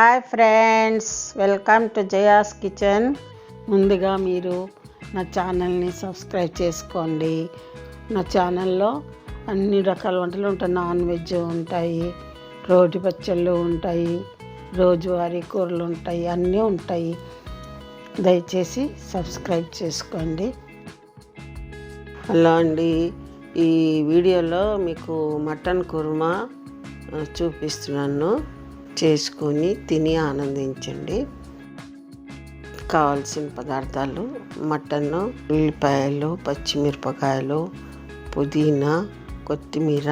Hi friends welcome to Jaya's kitchen. ముందుగా మీరు నా ఛానల్ని సబ్స్క్రైబ్ చేసుకోండి. నా ఛానల్లో అన్ని రకాల వంటలు ఉంటాయి. నాన్ వెజ్ ఉంటాయి రోటి పచ్చళ్ళు ఉంటాయి రోజువారీ కూరలు ఉంటాయి అన్నీ ఉంటాయి. దయచేసి సబ్స్క్రైబ్ చేసుకోండి. హలో అండి ఈ వీడియోలో మీకు మటన్ కుర్మా చూపిస్తున్నాను. చేసుకొని తిని ఆనందించండి. కావాల్సిన పదార్థాలు మటన్ ఉల్లిపాయలు పచ్చిమిరపకాయలు పుదీనా కొత్తిమీర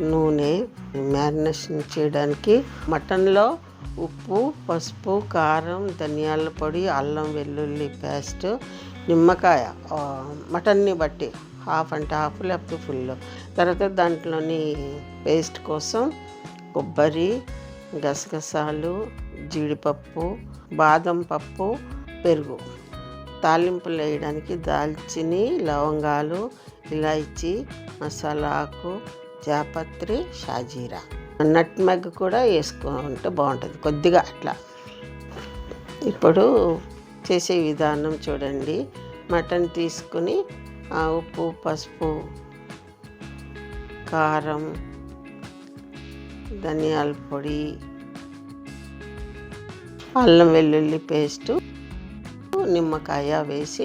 నూనె మ్యారినేషన్ చేయడానికి మటన్లో ఉప్పు పసుపు కారం ధనియాల పొడి అల్లం వెల్లుల్లి పేస్ట్ నిమ్మకాయ మటన్ని బట్టి హాఫ్ అంటే హాఫ్ లేకపోతే ఫుల్. తర్వాత దాంట్లోని పేస్ట్ కోసం కొబ్బరి గసగసాలు జీడిపప్పు బాదం పప్పు పెరుగు. తాలింపులు వేయడానికి దాల్చిని లవంగాలు ఇలాచి మసాలా ఆకు జాపత్రి షాజీరా. నట్మెగ్ కూడా వేసుకుంటే బాగుంటుంది కొద్దిగా అట్లా. ఇప్పుడు చేసే విధానం చూడండి. మటన్ తీసుకుని ఆ ఉప్పు పసుపు కారం ధనియాల పొడి అల్లం వెల్లుల్లి పేస్టు నిమ్మకాయ వేసి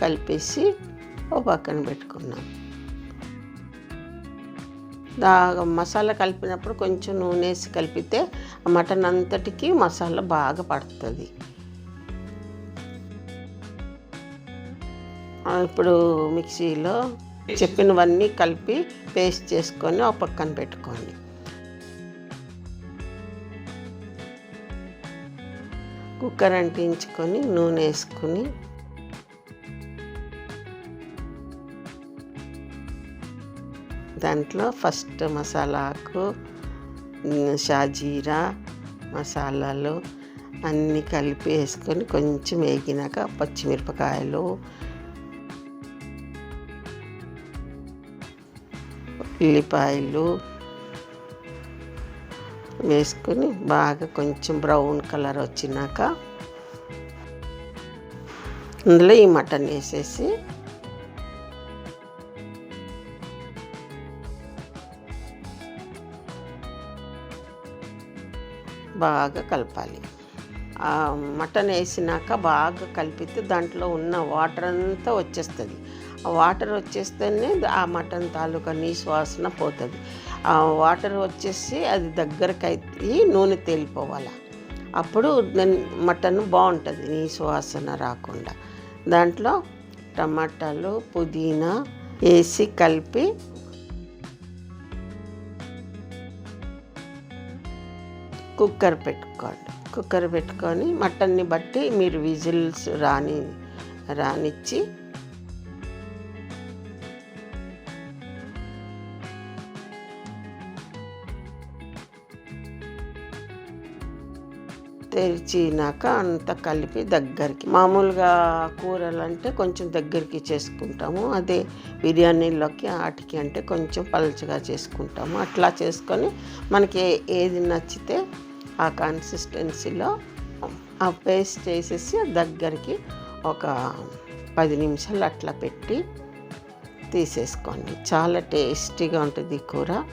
కలిపేసి ఓ పక్కన పెట్టుకున్నాం. దా మసాలా కలిపినప్పుడు కొంచెం నూనె వేసి కలిపితే ఆ మటన్ అంతటికి మసాలా బాగా పడుతుంది. ఇప్పుడు మిక్సీలో చెప్పినవన్నీ కలిపి పేస్ట్ చేసుకొని ఒక పక్కన పెట్టుకోండి. కుక్కర్ అంటించుకొని నూనె వేసుకొని దాంట్లో ఫస్ట్ మసాలాకు షాజీరా మసాలాలు అన్నీ కలిపి వేసుకొని కొంచెం వేగినాక పచ్చిమిరపకాయలు ఉల్లిపాయలు వేసుకొని బాగా కొంచెం బ్రౌన్ కలర్ వచ్చినాక అందులో ఈ మటన్ వేసేసి బాగా కలపాలి. మటన్ వేసినాక బాగా కలిపితే దాంట్లో ఉన్న వాటర్ అంతా వచ్చేస్తుంది. ఆ వాటర్ వచ్చేస్తేనే ఆ మటన్ తాలూకా నీసు వాసన పోతుంది. ఆ వాటర్ వచ్చేసి అది దగ్గరకు అయితే నూనె తేలిపోవాలి. అప్పుడు మటన్ బాగుంటుంది నీసు వాసన రాకుండా. దాంట్లో టమాటాలు పుదీనా వేసి కలిపి కుక్కర్ పెట్టుకోండి కుక్కర్ పెట్టుకొని మటన్ని బట్టి మీరు విజిల్స్ రాని రానిచ్చి తెరిచినాక అంత కలిపి దగ్గరికి మామూలుగా కూరలు అంటే కొంచెం దగ్గరికి చేసుకుంటాము. అదే బిర్యానీలోకి ఆటికి అంటే కొంచెం పలచగా చేసుకుంటాము. అట్లా చేసుకొని మనకి ఏది నచ్చితే ఆ కన్సిస్టెన్సీలో ఆ పేస్ట్ వేసేసి దగ్గరికి ఒక పది నిమిషాలు అట్లా పెట్టి తీసేసుకోండి. చాలా టేస్టీగా ఉంటుంది కూర.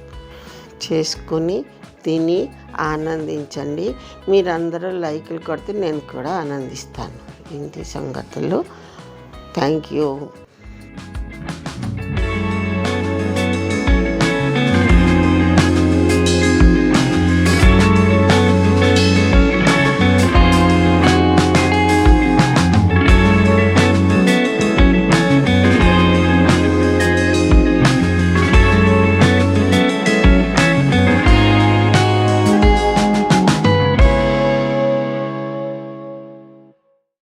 చేసుకుని తిని ఆనందించండి. మీరందరూ లైకులు కొడితే నేను కూడా ఆనందిస్తాను. ఇంటి సంగతులు. Thank you.